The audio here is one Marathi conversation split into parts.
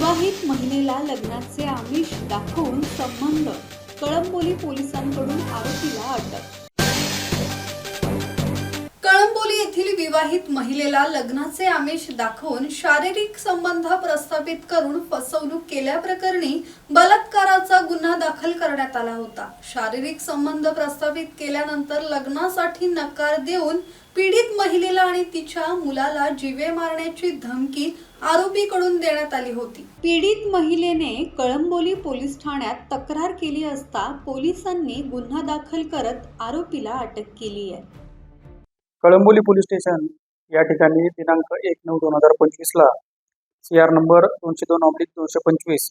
विवाहित महिलेला लग्नाचे आमिष दाखवून संबंध कळंबोली पोलिसांकडून आरोपीला अटक अविवाहित महिलेला लग्नाचे आमिष दाखवून शारीरिक संबंध प्रस्थापित करून फसवणूक केल्याप्रकरणी बलात्काराचा गुन्हा दाखल करण्यात आला होता. शारीरिक संबंध प्रस्थापित केल्यानंतर लग्नासाठी नकार देऊन पीडित महिलेला आणि तिच्या मुलाला जीवे मारण्याची धमकी आरोपीकडून देण्यात आली होती. पीडित महिलेने कळंबोली पोलीस ठाण्यात तक्रार केली असता पोलिसांनी गुन्हा दाखल करत आरोपीला अटक केली आहे. कळंबोली पोलीस स्टेशन या ठिकाणी दिनांक एक नऊ दोन हजार पंचवीसला सी आर नंबर दोनशे दोन ऑब्लिक दोनशे पंचवीस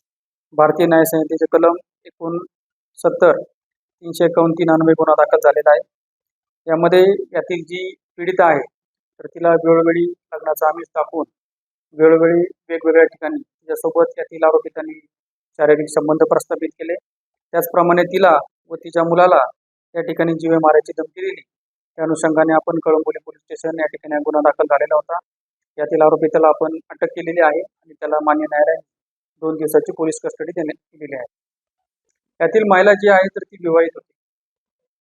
भारतीय न्याय संहितेचे कलम एकोणसत्तर तीनशे एकावन्न तीन अन्वय गुन्हा दाखल झालेला आहे. यामध्ये यातील जी पीडित आहे तर तिला वेळोवेळी लग्नाचा आमिष दाखवून वेळोवेळी वेगवेगळ्या ठिकाणी तिच्यासोबत यातील आरोपितांनी शारीरिक संबंध प्रस्थापित केले. त्याचप्रमाणे तिला व तिच्या मुलाला या ठिकाणी जीवे मारायची धमकी दिली. त्या अनुषंगाने आपण कळंबोली पोलीस स्टेशन या ठिकाणी गुन्हा दाखल झालेला होता. यातील आरोपी त्याला आपण अटक केलेली आहे आणि त्याला मान्य न्यायालयाने दोन दिवसाची पोलीस कस्टडी देण्यात दिलेली आहे. यातील महिला जी आहे तर ती विवाहित होती.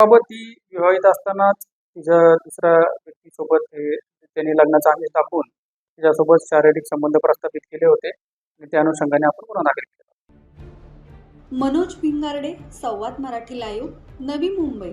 बाबत ती विवाहित असतानाच तिच्या दुसऱ्या व्यक्तीसोबत त्यांनी लग्नाचा आमिष दाखवून तिच्यासोबत शारीरिक संबंध प्रस्थापित केले होते आणि त्या अनुषंगाने आपण गुन्हा दाखल केला. मनोज भिंगारडे संवाद मराठी लाईव्ह नवी मुंबई.